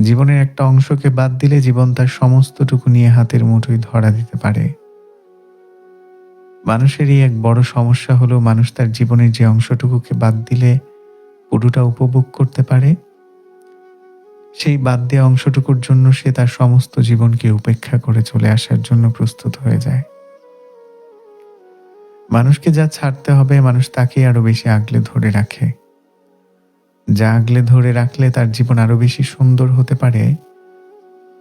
জীবনের একটা অংশকে বাদ দিলে জীবন তার সমস্তটুকু নিয়ে হাতের মুঠোয় ধরা দিতে পারে। মানুষের এই এক বড় সমস্যা হলো মানুষ তার জীবনের যে অংশটুকুকে বাদ দিলে পুরোটা উপভোগ করতে পারে। সেই বাদ দেওয়া অংশটুকুর জন্য সে তার সমস্ত জীবনকে উপেক্ষা করে চলে আসার জন্য প্রস্তুত হয়ে যায়। মানুষকে যা ছাড়তে হবে, মানুষ তাকেই আরও বেশি আগলে ধরে রাখে। যা আগলে ধরে রাখলে তার জীবন আরও বেশি সুন্দর হতে পারে,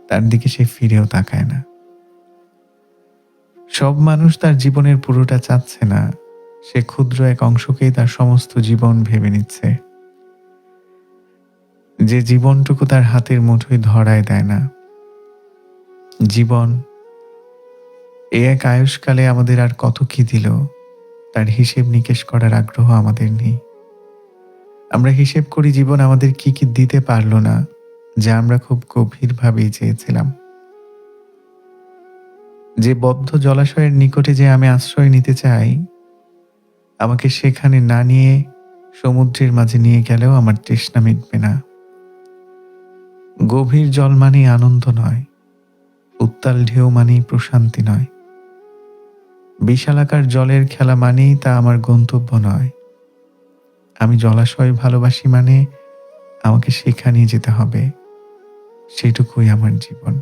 তার দিকে সে ফিরেও তাকায় না। সব মানুষ তার জীবনের পুরোটা চাচ্ছে না। সে ক্ষুদ্র এক অংশকেই তার সমস্ত জীবন ভেবে নিচ্ছে। যে জীবনটুকু তার হাতের মুঠোয় ধরায় দেয় না। জীবন, এ এক আয়ুষ্কালে আমাদের আর কত কি দিল, তার হিসেব নিকেশ করার আগ্রহ আমাদের নেই। আমরা হিসেব করি জীবন আমাদের কি কি দিতে পারল না, যা আমরা খুব গভীরভাবেই চেয়েছিলাম। যে বদ্ধ জলাশয়ের নিকটে যে আমি আশ্রয় নিতে চাই, আমাকে সেখানে না নিয়ে সমুদ্রের মাঝে নিয়ে গেলেও আমার তৃষ্ণা মিটবে না। গভীর জল মানেই আনন্দ নয়, উত্তাল ঢেউ মানেই প্রশান্তি নয়। বিশালাকার জলের খেলা মানেই তা আমার গন্তব্য নয়। আমি জলাশয় ভালোবাসি মানে আমাকে সেখানে যেতে হবে। সেটুকুই আমার জীবন।